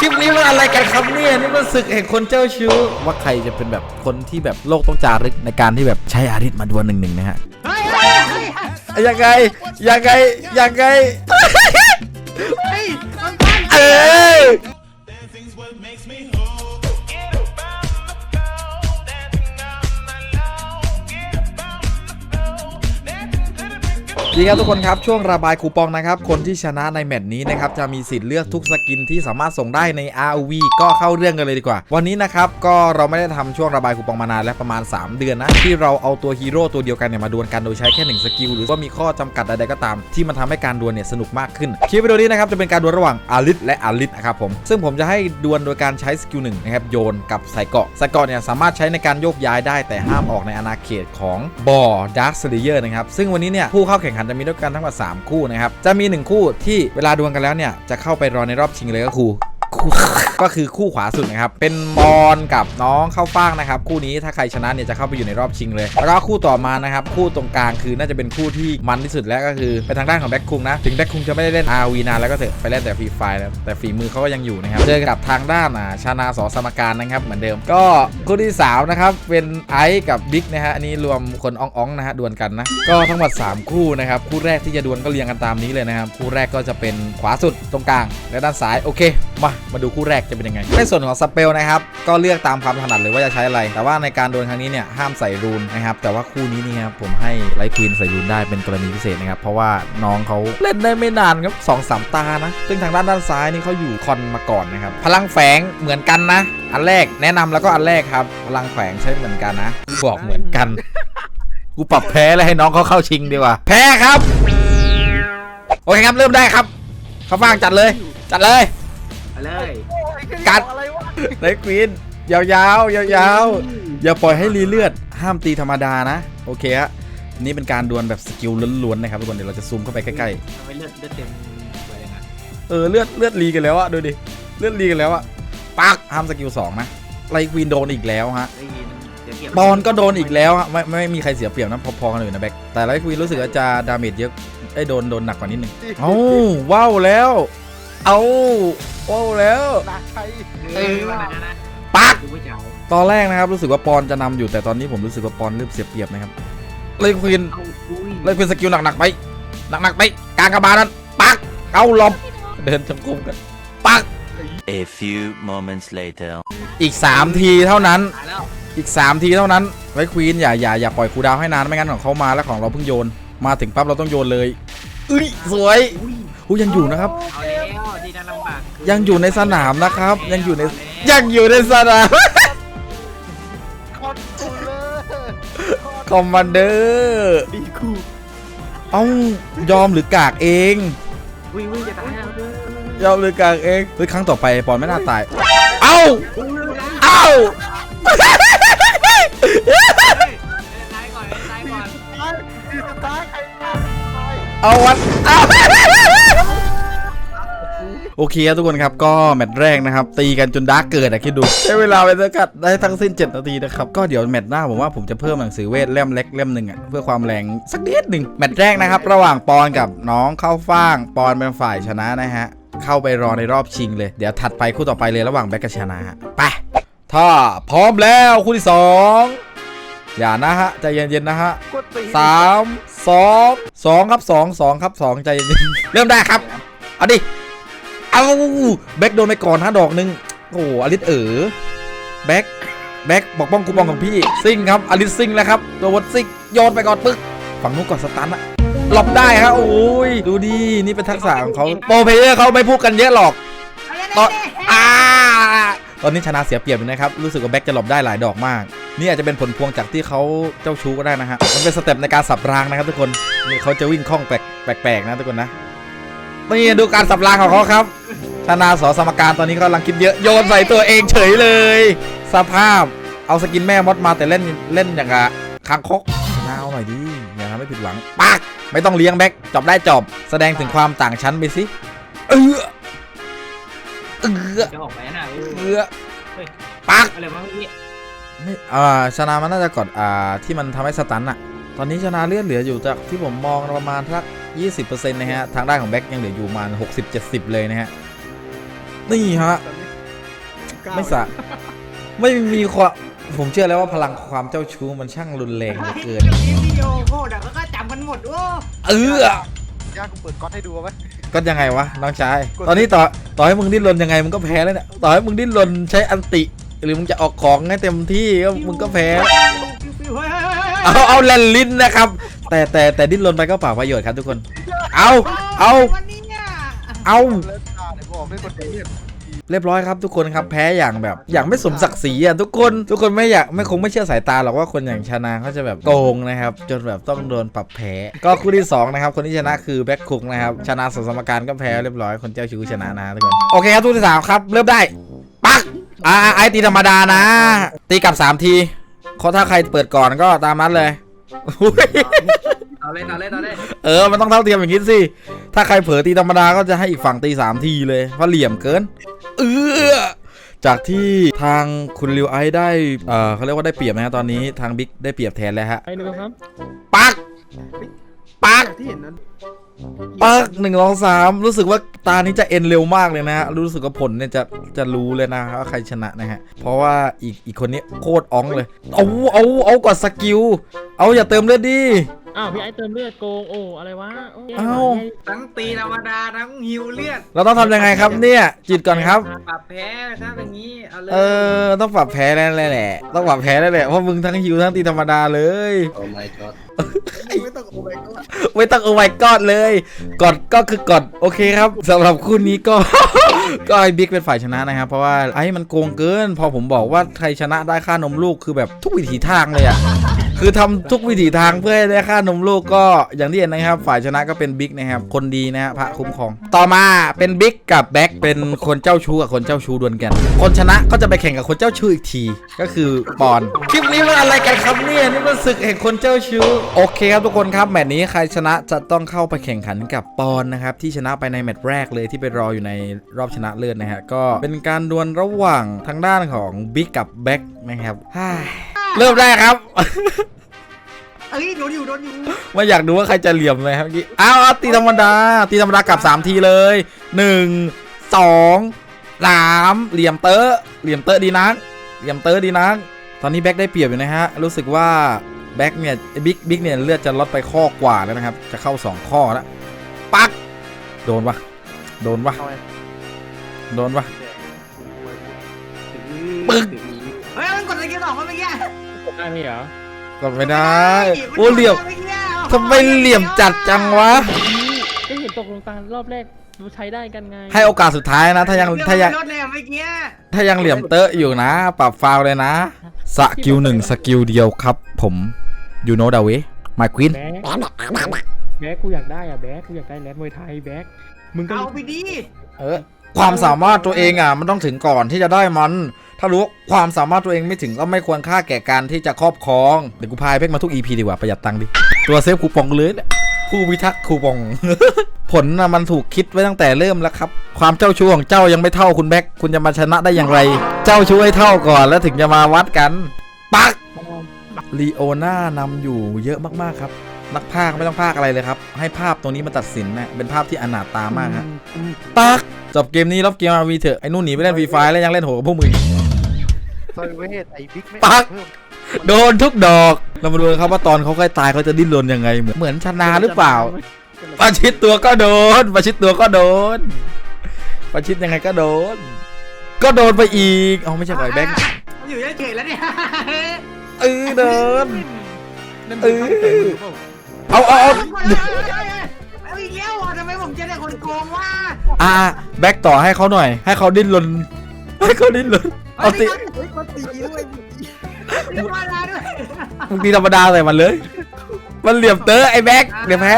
คลิปนี้มันอะไรกันครับเนี่ยนี่มันศึกแห่งคนเจ้าชู้ว่าใครจะเป็นแบบคนที่แบบโลกต้องจารึกในการที่แบบใช้อาริสมาดวลหนึ่งหนึ่งนะฮะยังไงยังไงยังไงเอ้ย ดีครับทุกคนครับช่วงระบายคูปองนะครับคนที่ชนะในแมตช์นี้นะครับจะมีสิทธิ์เลือกทุกสกินที่สามารถส่งได้ใน ROV ก็เข้าเรื่องกันเลยดีกว่า วันนี้นะครับก็เราไม่ได้ทำช่วงระบายคูปองมานานแล้วประมาณ 3 เดือนนะที่เราเอาตัวฮีโร่ตัวเดียวกันเนี่ยมาดวลกันโดยใช้แค่หนึ่งสกิลหรือว่ามีข้อจำกัดใดๆก็ตาม ที่มันทำให้การดวลเนี่ยสนุกมากขึ้นคลิปวิดีโอนี้นะครับจะเป็นการดวลระหว่างอาริสและอาริสนะครับผมซึ่งผมจะให้ดวลโดยการใช้สกิลหนึ่งนะครับโยนกับใส่เกาะใส่เกาะเนี่ยสามารถใช้ในการโยกย้ายได้แต่ห้ามออกในอาณาเขตของบอดาร์คสเลเยอร์นะครับซึ่งวันนี้เนี่ยผู้เข้าแข่งขันจะมีด้วยกันทั้งหมด3คู่นะครับจะมี 1 คู่ที่เวลาดวลกันแล้วเนี่ยจะเข้าไปรอในรอบชิงเลยก็คือ ก็คือคู่ขวาสุดนะครับเป็นบอลกับน้องเข้าฟ่างนะครับคู่นี้ถ้าใครชนะเนี่ยจะเข้าไปอยู่ในรอบชิงเลย แล้วก็คู่ต่อมานะครับคู่ตรงกลางคือน่าจะเป็นคู่ที่มันที่สุดแล้วก็คือเป็นทางด้านของแบ็คคุงนะถึงแบ็คคุงจะไม่ได้เล่น RV นานแล้วก็เถอะไปเล่นแต่ฟรีไฟแล้วแต่ฝีมือเขาก็ยังอยู่นะครับเจอกับทางด้านอ่าชานาสอสมการนะครับเหมือนเดิม ก็คู่ที่สามนะครับเป็นไอซ์กับบิ๊กนะฮะอันนี้รวมคนอ่องๆนะฮะดวลกันนะก็ทั้งหมดสามคู่นะครับคู่แรกที่จะดวลก็เรียงกันตามนี้เลยนะครับคู่แรกก็จะเป็นขวาสุดตรงกลางและด้านซ้ายโอเคมามาดูคู่แรกจะเป็นยังไง ในส่วนของสเปลนะครับก็เลือกตามความถนัดเลยว่าจะใช้อะไร แต่ว่าในการโดวลครั้งนี้เนี่ยห้ามใส่รูนนะครับแต่ว่าคู่นี้นี่ครับผมให้ไลท์ควีนใส่รูนได้เป็นกรณีพิเศษนะครับเพราะว่าน้องเขาเล่นได้ไม่นานครับสองสามตานะซึ่งทางด้านด้านซ้ายนี่เขาอยู่คอนมาก่อนนะครับพลังแฝงเหมือนกันนะ อันแรกแนะนำแล้วก็อันแรกครับพลังแฝงใช้เหมือนกันนะบอกเหมือนกันกูปรับแพ้แล้วให้น้องเขาเข้าชิงดีกว่า แพ้ครับ โอเคครับ เริ่มได้ครับ เขาฟ่างจัดเลย จัดเลย เอาเลยกัดไลท์ควีนยาวๆยาวๆอย่าปล่อยให้รีเลือดห้ามตีธรรมดานะ โอเคฮะอันนี่เป็นการดวลแบบสกิลล้วนๆนะครับทุกคนเดี๋ยวเราจะซูมเข้าไปใกล้ทำไมเลือดเลือดเต็มเลยนะๆเออเลือดเลือดรีกันแล้วอะดูดิเลือดรีกันแล้วอะปักห้ามสกิลสองนะไลท์ควีนโดนอีกแล้วฮะ ได้ยินเดี๋ยวเก็บอลก็โดนอีกแล้วฮะไม่ไม่ไม่มีใครเสียเปรียบนะพอๆกันเลยนะแบ็คแต่ไลท์ควีนรู้สึกว่าจะดาเมจเยอะไอ้ยโดนโดนหนักกว่านิดนึงเอ้าว้าวแล้ว เอาว้าวแล้วเออวันนั้นนะปักดูไม่เจ๋าตอนแรกนะครับรู้สึกว่าปอนจะนำอยู่แต่ตอนนี้ผมรู้สึกว่าปอนเริ่มเสียเปรียบนะครับไลท์ควีนเอาอุ้ยไลท์ควีนสกิลหนักๆไปหนักๆไปกลางกระบาลนั้นปักเอาหลบเดินจงกรมกันปัก A few moments later. อีก 3 ทีเท่านั้น ตายแล้วอีก 3 ทีเท่านั้นไลท์ควีนอย่าอย่าอย่าปล่อยคูลดาวน์ให้นานไม่งั้นของเขามาแล้วของเราเพิ่งโยน มาถึงปั๊บเราต้องโยนเลยอุ้ยสวยอุ้ยอุ้ยยังอยู่นะครับ เอาแล้วดีนะลำบาก ยังอยู่ในสนามนะครับ ยังอยู่ในยังอยู่ในสนามคอมมานเดอร์ดีคู่เอ้ายอมหรือกากเอง วิ่งวิ่งจะตายแล้วเด้อยอมหรือกากเองเฮ้ยครั้งต่อไปปอนไม่น่าตาย เอ้าอุ้ยนะเอ้าตายก่อนตายก่อนเอาวันเอา โอเคครับทุกคนครับก็แมตช์แรกนะครับ ตีกันจนดาร์กเกิดอะคิดดูใช้เวลาไปสักกัดได้ทั้งสิ้น 7 นาทีนะครับ ก็เดี๋ยวแมตช์หน้าผมว่าผมจะเพิ่มหนังสือเวทเล่มเล็กเล่มหนึ่งอะเพื่อความแรงสักนิดหนึ่งแมตช์แรกนะครับ ระหว่างปอนกับน้องเข้าฟ่างปอนเป็นฝ่ายชนะนะฮะเข้าไปรอในรอบชิงเลยเดี๋ยวถัดไปคู่ต่อไปเลยระหว่างแบ็กกับชนะฮะไปถ้าพร้อมแล้วคู่ที่สองอย่านะฮะใจเย็นๆนะฮะสามสองสองครับสองสองครับสองใจเย็นๆเริ่มได้ครับ เอาดิ เอาแบ็กโดนไปก่อนฮะดอกหนึ่งโอ้โหอลิสเอ๋อแบ็กแบ็กบอกป้องกูปองของพี่ซิงครับอลิสซิงแล้วครับตัววัดซิงโยนไปก่อนปึ๊กฝั่งนู้นก่อนสตันอะหลบได้ครับโอ้ยดูดีนี่เป็นทักษะของเขาโปรเพลเยอร์เขาไม่พูดกันเยอะหรอกตอนอ่าตอนนี้ชนะเสียเปรียบอยู่นะครับ รู้สึกว่าแบ็กจะหลบได้หลายดอกมาก นี่อาจจะเป็นผลพวงจากที่เขาเจ้าชู้ก็ได้นะฮะมันเป็นสเต็ปในการสับรางนะครับทุกคนนี่เขาจะวิ่งคล่องแปลกแปลกๆนะทุกคนนะ นี่ดูการสับรางของเขาครับชนาสอสมการตอนนี้เขากำลังคิดเยอะ โยนใส่ตัวเองเฉยเลย สภาพ เอาสกินแม่มดมาแต่เล่นเล่นอย่างกะคางคกชนะเอาหน่อยดิอย่าทำให้ผิดหวังปักไม่ต้องเลี้ยงแบ็คจบได้จบ แสดงถึงความต่างชั้นไปสิเออเออจะออกไปนะเอเอออปักอะไรวะเมื่อกี้ไม่อ่าชนะมันน่าจะกดอ่าที่มันทำให้สตันอะตอนนี้ชนะเลือดเหลืออยู่จากที่ผมมองประมาณสัก 20%นะฮะ ทางด้านของแบ็กยังเหลืออยู่ประมาณ60-70 เลยนะฮะ นี่ฮะ ไม่สะไม่มีความผมเชื่อแล้วว่าพลังความเจ้าชู้มันช่างรุนแรงเหลือเกินนี่วิดีโอโคตรอะแล้วก็จำกันหมดโอ้เออย่ากูเปิดก๊อตให้ดูเอาไหมก็ยังไงวะน้องชาย ตอนนี้ต่อต่อให้มึงดิ้นรนยังไงมึงก็แพ้แล้วเนี่ย ต่อให้มึงดิ้นรนใช้อันติ หรือมึงจะออกของให้เต็มที่ก็มึงก็แพ้ฟิวฟิวเฮ้ยเฮ้ยเฮ้ยเฮ้ยเอาเอาแลนลิ้นนะครับ แต่แต่แต่ดิ้นรนไปก็เปล่าประโยชน์ครับทุกคน เอาเอาวันนี้เนี่ยเอาเลิกอ่านเลยบอกไม่คนเดียวเรียบร้อยครับทุกคนครับแพ้อย่างแบบ อย่างไม่สมศักดิ์ศรีอะทุกคนทุกคนไม่อยากไม่คงไม่เชื่อสายตาหรอกว่าคนอย่างชนะเขาจะแบบโกงนะครับ จนแบบต้องโดนปรับแพ้ก็คู่ที่สองนะครับคนที่ชนะคือแบ็คคุกนะครับชนะสองสมการก็แพ้เรียบร้อยคนเจ้าชู้ชนะนะทุกคนโอเคครับทุกที่สามครับเริ่มได้ปักอ่าไอตีธรรมดานะ ตีกลับสามทีเพราะถ้าใครเปิดก่อนก็ตามนั้นเลย อุ๊ยเอาเล่นเอาเล่นเอาเล่นเออ มันต้องเท่าเทียมอย่างนี้สิ ถ้าใครเผลอตีธรรมดาก็จะให้อีกฝั่งตีสามทีเลยเพราะเหลี่ยมเกิน เออจากที่ทางคุณริวไอซ์ได้ เออเขาเรียกว่าได้เปรียบนะฮะตอนนี้ทางบิ๊กได้เปรียบแทนแล้วฮะ ไปดูครับ ปัก ปัก ที่เห็นนั้น ปักหนึ่งสองสามรู้สึกว่าตานี้จะเอ็นเร็วมากเลยนะฮะรู้สึกว่าผลเนี่ยจะจะรู้เลยนะว่าใครชนะนะฮะเพราะว่าอีกอีกคนนี้โคตรอ้องเลย เอาเอาเอากดสกิลเอาอย่าเติมเลือดดิอ้าวพี่ไอซ์เติมเลือดโกงโอ้อะไรวะโอ้าวทั้งตีธรรมดาทั้งฮิวเลือดเราต้องทำยังไงครับเนี่ยจิตก่อนครับปรับแพ้ครับอย่างนี้เอาเลยเออต้องปรับแพ้แล้วแหละต้องปรับแพ้แล้วแหละเพราะมึงทั้งฮิวทั้งตีธรรมดาเลยไม่ต้อง โอ้ยก็ไม่ต้องโอ้ไ y กอดเลยกดก็คือกดโอเคครับสำหรับคู่นี้ก็ ก็ไอ้บิ๊กเป็นฝ่ายชนะนะครับ เพราะว่าไอ้มันโกงเกิน พอผมบอกว่าใครชนะได้ค่านมลูกคือแบบทุกวิถีทางเลยอะ คือทำทุกวิถีทางเพื่อให้ได้ค่านมลูกก็อย่างที่เห็นนะครับ ฝ่ายชนะก็เป็นบิ๊กนะครับ คนดีนะฮะพระคุ้มครอง ต่อมาเป็นบิ๊กกับแบ็คเป็นคนเจ้าชู้กับคนเจ้าชู้ดวลกัน คนชนะก็จะไปแข่งกับคนเจ้าชู้อีกที ก็คือปอน คลิปนี้มันอะไรกันครับเนี่ยนี่มันศึกแห่งคนเจ้าชู้ โอเคครับทุกคนครับแมตช์นี้ใครชนะจะต้องเข้าไปแข่งขันกับปอนนะครับที่ชนะไปในแมตช์แรกเลยที่ไปรออยู่ในรอบชนะเลิศนะฮะก็เป็นการดวลระหว่างทางด้านของบิ๊กกับแบ็คนะครับ เริ่มได้ครับ เอ้ยโดนอยู่โดนอยู่ไม่อยากดูว่าใครจะเหลี่ยมเลยครับเมื่อกี้อ้าวเอาตีธรรมดา ตีธรรมดากลับ 3 ทีเลย1 2 3เหลี่ยมเตอะเหลี่ยมเตอะดีนักเหลี่ยมเตอะดีนักตอนนี้แบ็คได้เปรียบอยู่นะฮะ รู้สึกว่าแบ็คเนี่ยบิ๊กบิ๊กเนี่ยเลือดจะลดไปข้อกว่าแล้วนะครับ จะเข้า 2 ข้อแล้วปัก โดนปะโดนปะเอาไงโดนปะปึ้ง เฮ้ยมันกดอะไรกันสองคนเมื่อกี้ ได้ไหมเหรอก็ไม่ได้โอ้เหลี่ยมทำไมเหลี่ยมจัดจังวะก็เห็นตกลงตารอบแรกใช้ได้กันไง ให้โอกาสสุดท้ายนะ ถ้ายังถ้ายังรถเลยอะเมื่อกี้ถ้ายังเหลี่ยมเตอะอยู่นะ ปรับฟาวเลยนะสกิลหนึ่งสกิลเดียวครับ ผม you know that way my queen แบ๊กแบ๊กกูอยากได้อะแบ๊กกูอยากได้แรดมวยไทยแบ๊กมึงก็เอาไปดีเออความสามารถตัวเองอะมันต้องถึงก่อนที่จะได้มัน ถ้ารู้ว่าความสามารถตัวเองไม่ถึงก็ไม่ควรค่าแก่การที่จะครอบครอง เดี๋ยวกูพายเพ็กมาทุก EP ดีกว่าประหยัดตังค์ดิ ตัวเซฟคูปองเลยเนี่ยผู้พิทักษ์คูปอง ผลนะมันถูกคิดไว้ตั้งแต่เริ่มแล้วครับ ความเจ้าชู้ของเจ้ายังไม่เท่าคุณแบ็คคุณจะมาชนะได้อย่างไร เจ้าชู้ให้เท่าก่อนแล้วถึงจะมาวัดกันปักลีโอน่านำอยู่เยอะมากๆครับนักพากย์ไม่ต้องพากย์อะไรเลยครับ ให้ภาพตรงนี้มาตัดสินนะเป็นภาพที่อนาถตามากฮะปักจบเกมนี้รอบเกมมาวีเถอะไอ้นู่นหนีไปเล่นฟรีไฟแล้วยังเล่นโหดกับพวกมึง ซอยเวทไอ้บิ๊กไม่ปัก เพิ่มโดนทุกดอก เรามาดูกันครับว่าตอนเขาใกล้ตายเขาจะดิ้นรนยังไง เหมือนเหมือนชนะหรือเปล่า ประชิดตัวก็โดน ประชิดตัวก็โดน ประชิดยังไงก็โดน ก็โดนไปอีก เอาไม่ใช่ปล่อยแบงค์มันอยู่เฉยๆแล้วเนี่ยเออโดน นั่นเอมันอตั้งใจหรือเปล่าเอาเอาเอาเอาอีกแล้วเหรอทำไมผมเจอแต่คนโกงวะอ่าแบ็กต่อให้เขาหน่อย ให้เขาดิ้นรนให้เขาดิ้นรน เอาติเฮ้ยมันตีด้วยธรรมดาด้วยมึงตีธรรมดาใส่มันเลย มันเหลี่ยมเตอไอ้แบ็กเดี๋ยวแพ้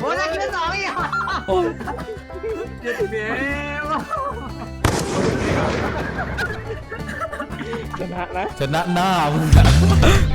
โอ้ยนักเล่นสองอีกเหรอโอ้ยเจ็บเบี้ยว ชนะนะ ชนะหน้ามึงอะ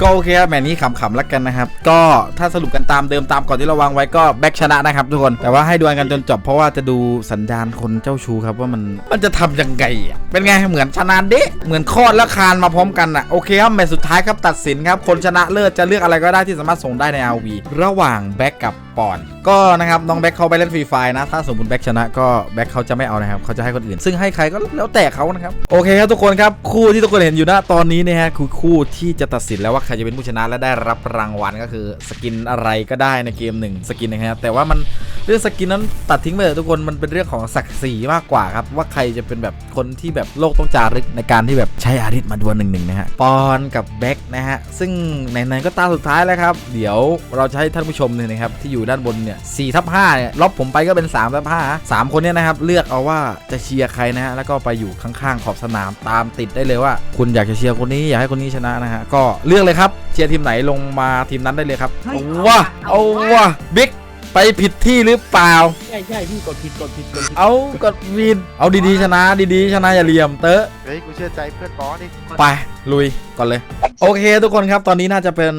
ก็โอเคครับแมตช์นี้ขำๆแล้วกันนะครับ ก็ถ้าสรุปกันตามเดิมตามก่อนที่เราวางไว้ก็แบ็กชนะนะครับทุกคนแต่ว่าให้ดวลกันจนจบเพราะว่าจะดูสัญญาณคนเจ้าชู้ครับว่ามันมันจะทำยังไงอะเป็นไงเหมือนชนะเดะเหมือนคลอดและคานมาพร้อมกันอะโอเคครับแมตช์สุดท้ายครับตัดสินครับคนชนะเลิศจะเลือกอะไรก็ได้ที่สามารถส่งได้ใน RV ระหว่างแบ็กกับปอนก็นะครับน้องแบ็กเขาไปเล่นฟรีไฟนะถ้าสมมติแบ็กชนะก็แบ็กเขาจะไม่เอานะครับเขาจะให้คนอื่น ซึ่งให้ใครก็แล้วแต่เขานะครับโอเคครับทุกคนครับคู่ที่ทุกคนเห็นอยู่ณตอนนี้นะฮะคือคู่ที่จะตัดสินแล้วว่าใครจะเป็นผู้ชนะและได้รับรางวัลก็คือสกินอะไรก็ได้ในเกมหนึ่งสกินนะครับแต่ว่ามันเรื่องสกินนั้นตัดทิ้งไปเลยทุกคนมันเป็นเรื่องของศักดิ์ศรีมากกว่าครับว่าใครจะเป็นแบบคนที่แบบโลกต้องจารึกในการที่แบบใช้อาริสมาดวลหนึ่งหนึ่งนะฮะปอนกับแบ็กนะฮะซึ่งไหนๆก็ตาสุดท้ายแล้วครับ เดี๋ยวเราจะให้ท่านผู้ชมเนี่ยนะครับที่อยู่ด้านบนเนี่ยสี่ทับห้าเนี่ยลบผมไปก็เป็น3ทับห้าสามคนเนี่ยนะครับเลือกเอาว่าจะเชียร์ใครนะฮะแล้วก็ไปอยู่ข้างๆขอบสนามตามติดได้เลยว่าคุณอยากจะเชียร์คนนี้อยากให้คนนี้ชนะนะฮะก็เลือกเลยครับเชียร์ทีมไหนลงมาทีมนั้นได้เลยครับเอาว่ะเอาว่ะบิ๊กไปผิดที่หรือเปล่า ใช่ใช่พี่กดผิดกดผิดกดผิดเอากดวินเอาดีๆชนะดีๆชนะอย่าเหลี่ยมเตอะเฮ้ยกูเชื่อใจเพื่อนบอสดิไปลุยก่อนเลย โอเค ทุกคนครับตอนนี้น่าจะเป็น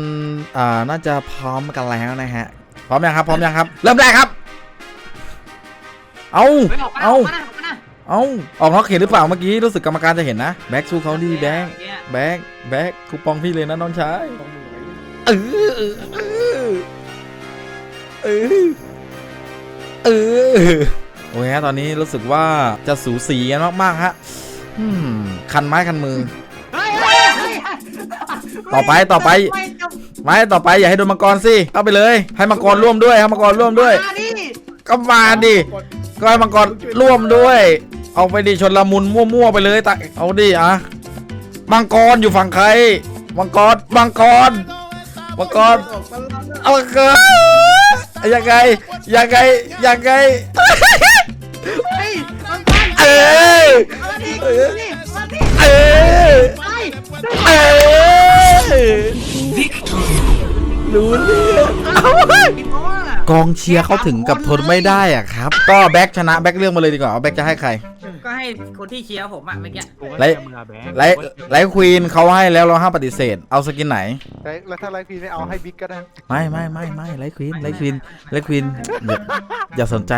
อ่าน่าจะพร้อมกันแล้วนะฮะพร้อมยังครับพร้อมยังครับ เริ่มได้ครับ เอาไม่ออกมาเอา เอาออกนอกเขตหรือเปล่าเมื่อกี้รู้สึกกรรมการจะเห็นนะแบ็กสู้เขาดีแบ็กแบ็กแบ็กคูปองพี่เลยนะน้องชายต้องมือไว้เออเออเออเออโอเคฮะตอนนี้รู้สึกว่าจะสูสีกันมากๆฮะอืมคันไม้คันมือเฮ้ยเฮ้ยเฮ้ยเฮ้ยต่อไปต่อไปม่จบไม่ต่อไปอย่าให้โดนมังกรสิเข้าไปเลย ให้มังกรร่วมด้วยให้มังกรร่วมด้วยมาดิก็มาดิก็ให้มังกรร่วมด้วย เอาไปดิชนละมุนมั่วๆไปเลยตะเอาดิอะมังกรอยู่ฝั่งใครมังกรมังกรมังกรเอาเกินยังไงยังไงยังไงเฮ้ยมันพันเอ้ยมาดินี่มาดิเอ้ยไปเอ้ยรู้เรื่องเอาเว้ยเพราะว่ากองเชียร์เขาถึงกับทนไม่ได้อะครับ ก็แบ็กชนะแบ็กเรื่องมาเลยดีกว่าเอาแบ็กจะให้ใครก็ ให้คนที่เชียร์ผมอะเมื่อกี้กูก็ไล่เชื่อมึงอะแบ็คไลท์ไลท์ควีนเขาให้แล้วเราห้ามปฏิเสธ เอาสกินไหนแต่แล้วถ้าไลฟ์พีไม่เอาให้บิ๊กก็ได้ ไม่ไม่ไม่ไม่ไลท์ควีนไลท์ควีนไลท์ควีนอย่าอย่าสนใจ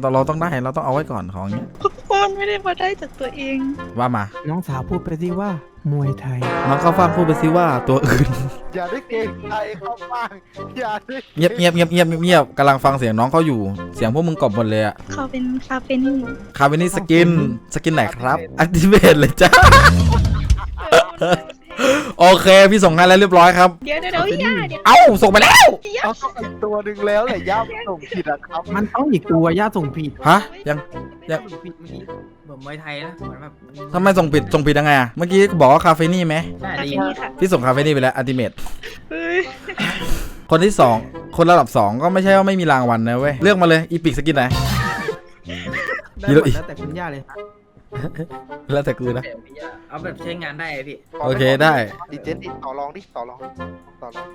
เราเราต้องได้เราต้องเอาไว้ก่อนของเงี้ย ปอนไม่ได้มาได้จากตัวเอง ว่ามา น้องสาวพูดไปสิว่ามวยไทย น้องเข้าฟังพูดไปสิว่าตัวอื่น อย่าได้เกรงใจเขาบ้างอย่าได้เงียบเงียบเงียบเงียบเงียบกำลังฟังเสียงน้องเขาอยู่ เสียงพวกมึงกรอบหมดเลยอะเขาเป็นคาเฟนี่ คาเวนี่สกิน สกินไหนครับ อัติเวตเลยจ้า โอเคพี่ส่งให้แล้วเรียบร้อยครับ เดี๋ยวเดี๋ยวเดี๋ยวอย่าเดี๋ยวเอ้าส่งไปแล้วเอาเข้าอีกตัวหนึ่งแล้วแหละย่าส่งผิดอะครับมันต้องอีกตัวย่าส่งผิดฮะยังยังส่งผิดเมื่อกี้เหมือนมวยไทยนะเหมือนแบบทำไมส่งผิดส่งผิดยังไงอะเมื่อกี้บอกว่าคาเฟนี่ไหมใช่คาดีเฟนี่ค่ะพี่ส่งคาเฟนี่ไปแล้วอัติเมตเฮ้ยคนที่สองคนระดับสองก็ไม่ใช่ว่าไม่มีรางวัลนะเว้ยเลือกมาเลยอีพิกสกินไหน ได้หมดแล้วแต่คุณย่าเลย แล้วแต่กูนะเอาแบบใช้งานได้อะพี่ โอเคได้ ดีเจนดิต่อรองดิต่อรองต่อรอง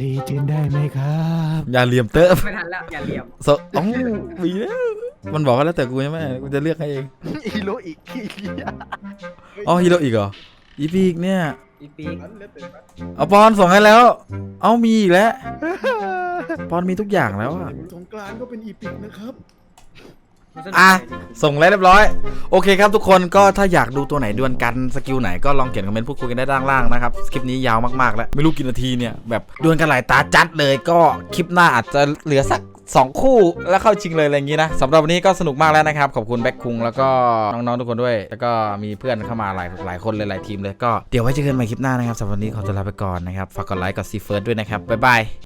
รีเจนได้ไหมครับ อย่าเหลี่ยมเตอะไม่ทันแล้วอย่าเหลี่ยมโซอ๋อมีแล้วมันบอกว่าแล้วแต่กูใช่ไหมกูจะเลือกให้เอง อีโรอีกอีเลียอ๋อฮีโร่อีกเหรอ อีพิกเนี่ย อีปีกเอาปอนส่งให้แล้ว เอามีอีกแล้ว ปอนมีทุกอย่างแล้วอะสงกรานต์ก็เป็นอีพิกนะครับ อะส่งแล้วเรียบร้อย โอเคครับทุกคนก็ถ้าอยากดูตัวไหนดวลกันสกิลไหนก็ลองเขียนคอมเมนต์พูดคุยกันได้ด้านล่างนะครับ คลิปนี้ยาวมากๆแล้ว ไม่รู้กี่นาทีเนี่ย แบบดวลกันหลายตาจัดเลยก็คลิปหน้าอาจจะเหลือสัก 2 คู่แล้วเข้าชิงเลยอะไรอย่างนี้นะสำหรับวันนี้ก็สนุกมากแล้วนะครับ ขอบคุณแบ็คคุงแล้วก็น้องๆทุกคนด้วย แล้วก็มีเพื่อนเข้ามาหลายหลายคนเลยหลายทีมเลยก็เดี๋ยวไว้เจอกันใหม่คลิปหน้านะครับสำหรับวันนี้ขอตัวลาไปก่อนนะครับฝากกดไลค์กดซีเฟิร์สด้วยนะครับบ๊ายบาย